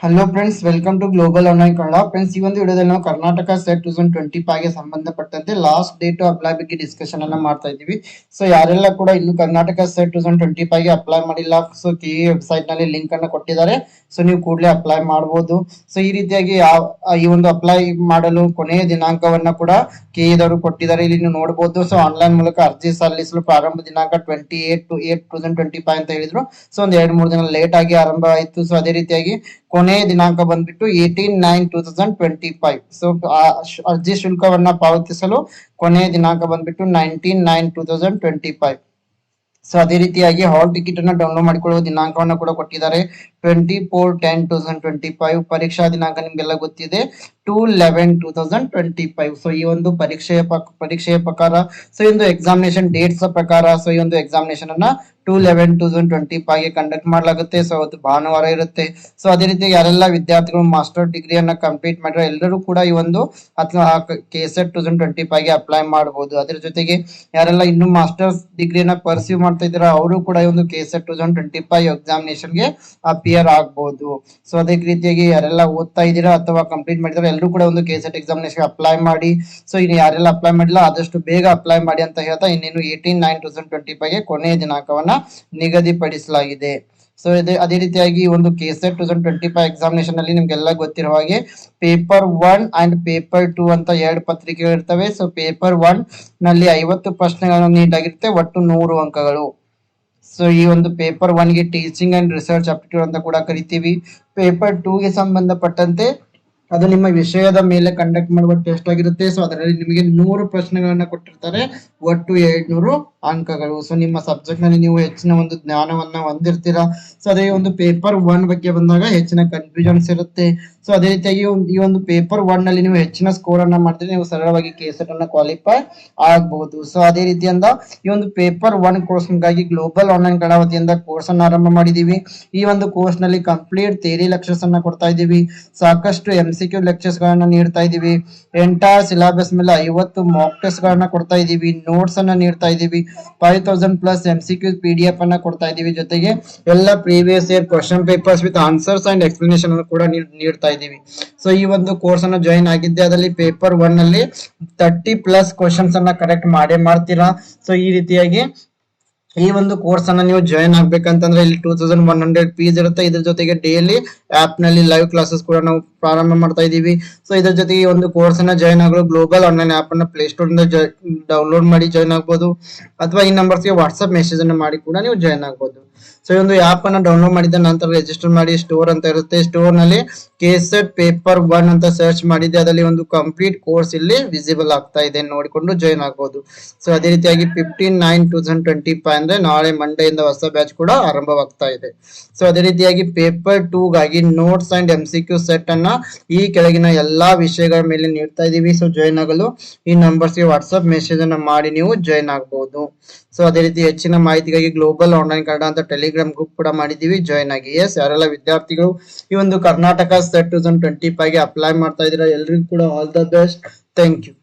Hello friends welcome to global online Kannada friends ಈ ಒಂದು ವಿಡಿಯೋದಲ್ಲಿ ನಾವು Karnataka SET two thousand twenty ಗೆ ಸಂಬಂಧಪಟ್ಟಂತೆ ಲಾಸ್ಟ್ ಡೇಟ್ ಅಪ್ಲೈ ಬಗ್ಗೆ ಡಿಸ್ಕಷನ್ ಅನ್ನ ಮಾಡ್ತಾ ಇದ್ದೀವಿ. ಸೊ ಯಾರೆಲ್ಲ ಕೂಡ ಇನ್ನು Karnataka SET two thousand twenty ಗೆ ಅಪ್ಲೈ ಮಾಡಿಲ್ಲ ಸೊ ಕೆ ವೆಬ್ಸೈಟ್ನಲ್ಲಿ ಲಿಂಕ್ ಅನ್ನ ಕೊಟ್ಟಿದ್ದಾರೆ. ಸೊ ನೀವು ಕೂಡಲೇ ಅಪ್ಲೈ ಮಾಡಬಹುದು ಸೊ ಈ ರೀತಿಯಾಗಿ ಈ ಒಂದು ಅಪ್ಲೈ ಮಾಡಲು ಕೊನೆಯ ದಿನಾಂಕವನ್ನ ಕೂಡ ಕೆ ದವರು ಕೊಟ್ಟಿದ್ದಾರೆ. ಇಲ್ಲಿ ನೀವು ನೋಡಬಹುದು ಸೊ ಆನ್ಲೈನ್ ಮೂಲಕ ಅರ್ಜಿ ಸಲ್ಲಿಸಲು ಪ್ರಾರಂಭ ದಿನಾಂಕ twenty eight two eight two thousand twenty five ಅಂತ ಹೇಳಿದ್ರು. ಸೊ ಒಂದ್ ಎರಡ್ ಮೂರು ದಿನ ಲೇಟ್ ಆಗಿ ಆರಂಭ ಆಯಿತು ಸೊ ಅದೇ ರೀತಿಯಾಗಿ ಕೊನೆಯ ದಿನಾಂಕ ಬಂದ್ಬಿಟ್ಟು eighteen nine two thousand twenty five so ಅರ್ಜಿ ಶುಲ್ಕವನ್ನ ಪಾವತಿಸಲು ಕೊನೆಯ ದಿನಾಂಕ ಬಂದ್ಬಿಟ್ಟು nineteen nine two thousand twenty five so ಅದೇ ರೀತಿಯಾಗಿ ಹಾಲ್ ಟಿಕೆಟ್ ಅನ್ನ ಡೌನ್ಲೋಡ್ ಮಾಡಿಕೊಳ್ಳುವ ದಿನಾಂಕವನ್ನ ಕೂಡ ಕೊಟ್ಟಿದ್ದಾರೆ. Twenty four ten two thousand twenty five ಪರೀಕ್ಷಾ ದಿನಾಂಕ ನಿಮ್ಗೆಲ್ಲ ಗೊತ್ತಿದೆ. Two eleven two thousand twenty five so ಈ ಒಂದು ಪರೀಕ್ಷೆಯ ಪರೀಕ್ಷೆಯ ಪ್ರಕಾರ ಸೊ ಈ ಒಂದು ಎಕ್ಸಾಮಿನೇಷನ್ ಡೇಟ್ಸ್ ಪ್ರಕಾರ ಸೊ ಈ ಒಂದು ಎಕ್ಸಾಮಿನೇಷನ್ ಅನ್ನ two eleven two thousand twenty ಫೈವ್ಗೆ conduct ಮಾಡಲಾಗುತ್ತೆ. ಸೊ ಅದು ಭಾನುವಾರ ಇರುತ್ತೆ. ಸೊ ಅದೇ ರೀತಿ ಯಾರೆಲ್ಲ ವಿದ್ಯಾರ್ಥಿಗಳು ಮಾಸ್ಟರ್ ಡಿಗ್ರಿ ಅನ್ನ ಕಂಪ್ಲೀಟ್ ಮಾಡಿರೋ ಎಲ್ಲರೂ ಕೂಡ ಈ ಒಂದು ಅಥವಾ K Ed two thousand twenty ಫೈವ್ಗೆ apply ಮಾಡಬಹುದು ಅದರ ಜೊತೆಗೆ ಯಾರೆಲ್ಲ ಇನ್ನು ಮಾಸ್ಟರ್ಸ್ ಡಿಗ್ರಿ ಡಿಗ್ರಿಯನ್ನ ಪರ್ಸ್ಯೂ ಮಾಡ್ತಾ ಇದ್ದೀರಾ ಅವರು ಕೂಡ ಈ ಒಂದು K Ed two thousand twenty five ಎಕ್ಸಾಮಿನೇಷನ್ಗೆ appear ಆಗಬಹುದು ಸೊ ಅದೇ ರೀತಿಯಾಗಿ ಯಾರೆಲ್ಲ ಓದ್ತಾ ಇದ್ದೀರಾ ಅಥವಾ ಕಂಪ್ಲೀಟ್ ಮಾಡಿದ್ರೆ ಎಲ್ಲರೂ ಕೂಡ ಒಂದು ಕೆ ಸೆಟ್ ಎಕ್ಸಾಮಿನೇಷನ್ ಅಪ್ಲೈ ಮಾಡಿ. ಸೊ ಇನ್ನು ಯಾರೆಲ್ಲ ಅಪ್ಲೈ ಮಾಡಿಲ್ಲ, ಆದಷ್ಟು ಬೇಗ ಅಪ್ಲೈ ಮಾಡಿ ಅಂತ ಹೇಳ್ತಾ ಇನ್ನೇನು ಏಟೀನ್ ನೈನ್ ತೌಸಂಡ್ ಟ್ವೆಂಟಿ ಫೈವ್ಗೆ ಕೊನೆಯ ದಿನಾಂಕವನ್ನ ನಿಗದಿಪಡಿಸಲಾಗಿದೆ. ಸೊ ಇದೆ ಅದೇ ರೀತಿಯಾಗಿ ಒಂದು K SET two thousand twenty five examination ಅಲ್ಲಿ ನಿಮ್ಗೆಲ್ಲ ಗೊತ್ತಿರುವ ಹಾಗೆ paper one and paper two ಅಂತ ಎರಡು ಪತ್ರಿಕೆಗಳು ಇರ್ತವೆ. ಸೊ ಪೇಪರ್ ಒನ್ನಲ್ಲಿ ಐವತ್ತು ಪ್ರಶ್ನೆಗಳನ್ನು ನೀಟಾಗಿರುತ್ತೆ ಒಟ್ಟು ನೂರು ಅಂಕಗಳು. ಸೊ ಈ ಒಂದು ಪೇಪರ್ ಒನ್ಗೆ ಟೀಚಿಂಗ್ ಅಂಡ್ ರಿಸರ್ಚ್ ಅಪ್ಟಿಟ್ಯೂಡ್ ಅಂತ ಕೂಡ ಕರಿತೀವಿ. ಪೇಪರ್ ಟೂಗೆ ಸಂಬಂಧಪಟ್ಟಂತೆ ಅದು ನಿಮ್ಮ ವಿಷಯದ ಮೇಲೆ ಕಂಡಕ್ಟ್ ಮಾಡುವ ಟೆಸ್ಟ್ ಆಗಿರುತ್ತೆ. ಸೊ ಅದರಲ್ಲಿ ನಿಮಗೆ ನೂರು ಪ್ರಶ್ನೆಗಳನ್ನ ಕೊಟ್ಟಿರ್ತಾರೆ. ಒಟ್ಟು ಎರಡ್ನೂರು ಅಂಕಗಳು. ಸೊ ನಿಮ್ಮ ಸಬ್ಜೆಕ್ಟ್ನಲ್ಲಿ ನೀವು ಹೆಚ್ಚಿನ ಒಂದು ಜ್ಞಾನವನ್ನ ಹೊಂದಿರ್ತೀರಾ? ಸೊ ಅದೇ ಒಂದು ಪೇಪರ್ ಒನ್ ಬಗ್ಗೆ ಬಂದಾಗ ಹೆಚ್ಚಿನ ಕನ್ಫ್ಯೂಷನ್ಸ್ ಇರುತ್ತೆ. ಸೊ ಅದೇ ರೀತಿಯಾಗಿ ಈ ಒಂದು ಪೇಪರ್ ಒನ್ನಲ್ಲಿ ನೀವು ಹೆಚ್ಚಿನ ಸ್ಕೋರ್ ಅನ್ನ ಮಾಡಿದ್ರೆ ನೀವು ಸರಳವಾಗಿ ಕೇಸೆಟ್ ಅನ್ನ ಕ್ವಾಲಿಫೈ ಆಗಬಹುದು ಸೊ ಅದೇ ರೀತಿಯಿಂದ ಈ ಒಂದು ಪೇಪರ್ ಒನ್ ಕೋರ್ಸ್ಗಾಗಿ ಗ್ಲೋಬಲ್ ಆನ್ಲೈನ್ ಕನ್ನಡ ವತಿಯಿಂದ ಕೋರ್ಸ್ ಅನ್ನ ಆರಂಭ ಮಾಡಿದೀವಿ. ಈ ಒಂದು ಕೋರ್ಸ್ನಲ್ಲಿ ಕಂಪ್ಲೀಟ್ ಥಿಯರಿ ಲೆಕ್ಚರ್ಸ್ ಅನ್ನ ಕೊಡ್ತಾ ಇದೀವಿ ಸಾಕಷ್ಟು ಎಂ ಸಿ ಕ್ಯೂ ಲೆಕ್ಚರ್ಸ್ ಗಳನ್ನ ನೀಡ್ತಾ ಇದೀವಿ ಎಂಟೈರ್ ಸಿಲೆಬಸ್ ಮೇಲೆ ಐವತ್ತು ಮಾಕ್ ಟೆಸ್ಟ್ ಗಳನ್ನ ಕೊಡ್ತಾ ಇದೀವಿ ನೋಟ್ಸ್ ಅನ್ನ ನೀಡ್ತಾ ಇದ್ದೀವಿ. Five thousand plus M C Q P D F ಅನ್ನ ಕೊಡ್ತಾ ಇದ್ದೀವಿ ಜೊತೆಗೆ ಎಲ್ಲ previous year question papers with answers and explanation ಅನ್ನು ಕೂಡ ನೀಡ್ತಾ ಇದೀವಿ ಸೊ ಈ ಒಂದು ಕೋರ್ಸ್ ಅನ್ನ ಜಾಯಿನ್ ಆಗಿದ್ದೆ. ಅದರಲ್ಲಿ ಪೇಪರ್ ಒನ್ನಲ್ಲಿ ತರ್ಟಿ ಪ್ಲಸ್ ಕ್ವಶನ್ಸ್ ಅನ್ನ ಕರೆಕ್ಟ್ ಮಾಡೇ, ಮಾಡ್ತೀರಾ? ಸೊ ಈ ರೀತಿಯಾಗಿ ಈ ಒಂದು ಕೋರ್ಸ್ ಅನ್ನ ನೀವು ಜಾಯಿನ್ ಆಗ್ಬೇಕಂತಂದ್ರೆ ಇಲ್ಲಿ two thousand one hundred fees ಇರುತ್ತೆ. ಇದ್ರ ಜೊತೆಗೆ ಡೈಲಿ ಆಪ್ನಲ್ಲಿ ಲೈವ್ ಕ್ಲಾಸಸ್ ಕೂಡ ನಾವು ಪ್ರಾರಂಭ ಮಾಡ್ತಾ ಇದೀವಿ ಸೊ ಇದ್ರ ಜೊತೆಗೆ ಈ ಒಂದು ಕೋರ್ಸ್ ಅನ್ನ ಜಾಯಿನ್ ಆಗಲು ಗ್ಲೋಬಲ್ ಆನ್ಲೈನ್ ಆಪ್ ಅನ್ನ ಪ್ಲೇ ಸ್ಟೋರ್ ಇಂದ ಡೌನ್ಲೋಡ್ ಮಾಡಿ ಜಾಯಿನ್ ಆಗ್ಬೋದು. ಅಥವಾ ಈ ನಂಬರ್ಸ್ಗೆ ವಾಟ್ಸ್ಆಪ್ ಮೆಸೇಜ್ ಅನ್ನ ಮಾಡಿ ಕೂಡ ನೀವು ಜಾಯಿನ್ ಆಗ್ಬೋದು. ಸೊ ಈ ಒಂದು ಆಪ್ ಅನ್ನ ಡೌನ್ಲೋಡ್ ಮಾಡಿದ ನಂತರ ರಿಜಿಸ್ಟರ್ ಮಾಡಿ ಸ್ಟೋರ್ ಅಂತ ಇರುತ್ತೆ. ಸ್ಟೋರ್ನಲ್ಲಿ ಕೇಸೆಟ್ ಪೇಪರ್ ಒನ್ ಅಂತ ಸರ್ಚ್ ಮಾಡಿದೆ ಅದರಲ್ಲಿ ಒಂದು ಕಂಪ್ಲೀಟ್ ಕೋರ್ಸ್ ಇಲ್ಲಿ ವಿಸಿಬಲ್ ಆಗ್ತಾ ಇದೆ ನೋಡಿಕೊಂಡು ಜಾಯಿನ್ ಆಗ್ಬೋದು. ಸೊ ಅದೇ ರೀತಿಯಾಗಿ fifteen nine two thousand twenty five ಅಂದ್ರೆ ನಾಳೆ ಮಂಡೇ ಇಂದ ಹೊಸ ಬ್ಯಾಚ್ ಕೂಡ ಆರಂಭವಾಗ್ತಾ ಇದೆ. ಸೊ ಅದೇ ರೀತಿಯಾಗಿ ಪೇಪರ್ ಟೂ ಗಾಗಿ notes and M C Q set ಅನ್ನ ಈ ಕೆಳಗಿನ ಎಲ್ಲಾ ವಿಷಯಗಳ ಮೇಲೆ ನೀಡ್ತಾ ಇದೀವಿ. ಸೊ ಜಾಯಿನ್ ಆಗಲು ಈ ನಂಬರ್ಸ್ಗೆ ವಾಟ್ಸ್ಆಪ್ ಮೆಸೇಜ್ ಅನ್ನ ಮಾಡಿ ನೀವು ಜಾಯಿನ್ ಆಗಬಹುದು ಸೊ ಅದೇ ರೀತಿ ಹೆಚ್ಚಿನ ಮಾಹಿತಿಗಾಗಿ ಗ್ಲೋಬಲ್ ಆನ್ಲೈನ್ ಕನ್ನಡ ಅಂತ ಟೆಲಿಗ್ರಾಮ್ ಗ್ರೂಪ್ ಕೂಡ ಮಾಡಿದೀವಿ ಜಾಯ್ನ್ ಆಗಿ. ಎಸ್ ಯಾರೆಲ್ಲ ವಿದ್ಯಾರ್ಥಿಗಳು ಈ ಒಂದು Karnataka SET two thousand twenty ಫೈವ್ಗೆ ಅಪ್ಲೈ ಮಾಡ್ತಾ ಇದ್ದೀರಾ, ಎಲ್ರಿಗೂ ಕೂಡ all the best thank you